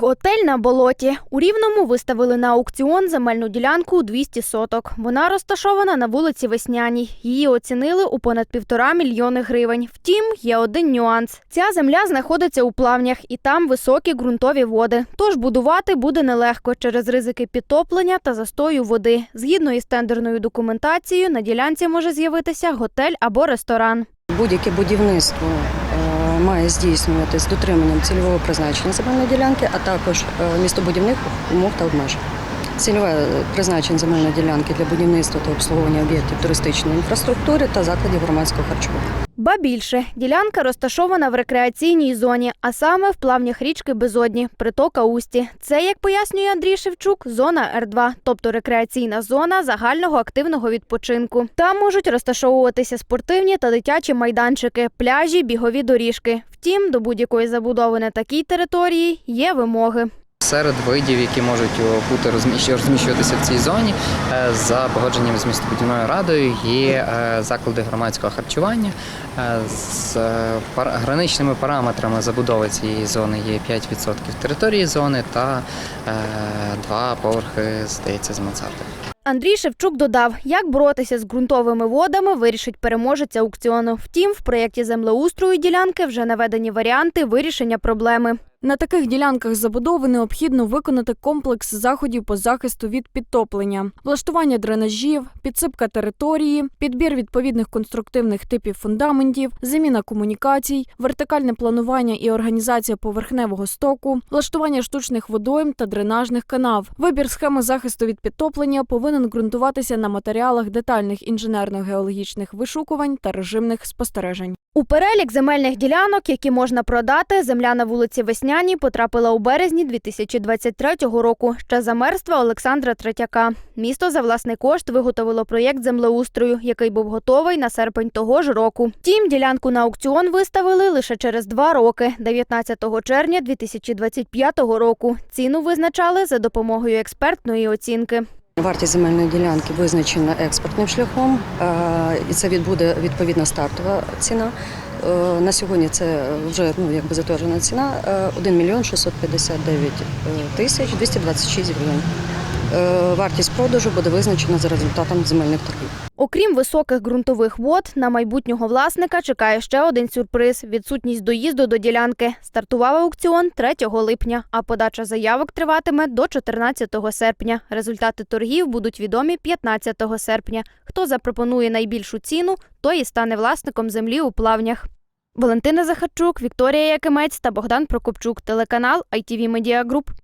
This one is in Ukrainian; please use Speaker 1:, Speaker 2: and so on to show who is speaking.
Speaker 1: Готель на болоті. У Рівному виставили на аукціон земельну ділянку у 200 соток. Вона розташована на вулиці Весняній. Її оцінили у понад півтора мільйони гривень. Втім, є один нюанс. Ця земля знаходиться у плавнях, і там високі ґрунтові води. Тож будувати буде нелегко через ризики підтоплення та застою води. Згідно із тендерною документацією, на ділянці може з'явитися готель або ресторан.
Speaker 2: Будь-яке будівництво має здійснюватись з дотриманням цільового призначення земельної ділянки, а також е, містобудівних умов та обмежень. Цільове призначення земельної ділянки для будівництва та обслуговування об'єктів туристичної інфраструктури та закладів громадського харчування.
Speaker 1: Ба більше, ділянка розташована в рекреаційній зоні, а саме в плавнях річки Безодні, притока Усті. Це, як пояснює Андрій Шевчук, зона Р2, тобто рекреаційна зона загального активного відпочинку. Там можуть розташовуватися спортивні та дитячі майданчики, пляжі, бігові доріжки. Втім, до будь-якої забудови на такій території є вимоги.
Speaker 3: Серед видів, які можуть бути розміщ- розміщуватися в цій зоні, е, за погодженням з містобудівною радою є е, заклади громадського харчування. Е, З е, граничними параметрами забудови цієї зони є 5% території зони та е, два поверхи, здається, з мансардою.
Speaker 1: Андрій Шевчук додав, як боротися з ґрунтовими водами, вирішить переможець аукціону. Втім, в проєкті землеустрою ділянки вже наведені варіанти вирішення проблеми.
Speaker 4: На таких ділянках забудови необхідно виконати комплекс заходів по захисту від підтоплення, влаштування дренажів, підсипка території, підбір відповідних конструктивних типів фундаментів, заміна комунікацій, вертикальне планування і організація поверхневого стоку, влаштування штучних водойм та дренажних канав. Вибір схеми захисту від підтоплення повинен ґрунтуватися на матеріалах детальних інженерно-геологічних вишукувань та режимних спостережень.
Speaker 1: У перелік земельних ділянок, які можна продати, земля на вулиці Весняній потрапила у березні 2023 року ще за мерства Олександра Третяка. Місто за власний кошт виготовило проєкт землеустрою, який був готовий на серпень того ж року. Втім, ділянку на аукціон виставили лише через два роки, 19 червня 2025 року. Ціну визначали за допомогою експертної оцінки.
Speaker 2: Вартість земельної ділянки визначена експортним шляхом, е, і це відбуде відповідна стартова ціна. Е, На сьогодні це вже ну, якби затверджена ціна е, 1 мільйон 659 тисяч 226 гривень. Е, Вартість продажу буде визначена за результатом земельних торгів.
Speaker 1: Окрім високих ґрунтових вод, на майбутнього власника чекає ще один сюрприз відсутність доїзду до ділянки. Стартував аукціон 3 липня, а подача заявок триватиме до 14 серпня. Результати торгів будуть відомі 15 серпня. Хто запропонує найбільшу ціну, той і стане власником землі у плавнях. Валентина Захарчук, Вікторія Якимець та Богдан Прокопчук. Телеканал ITV Media Group.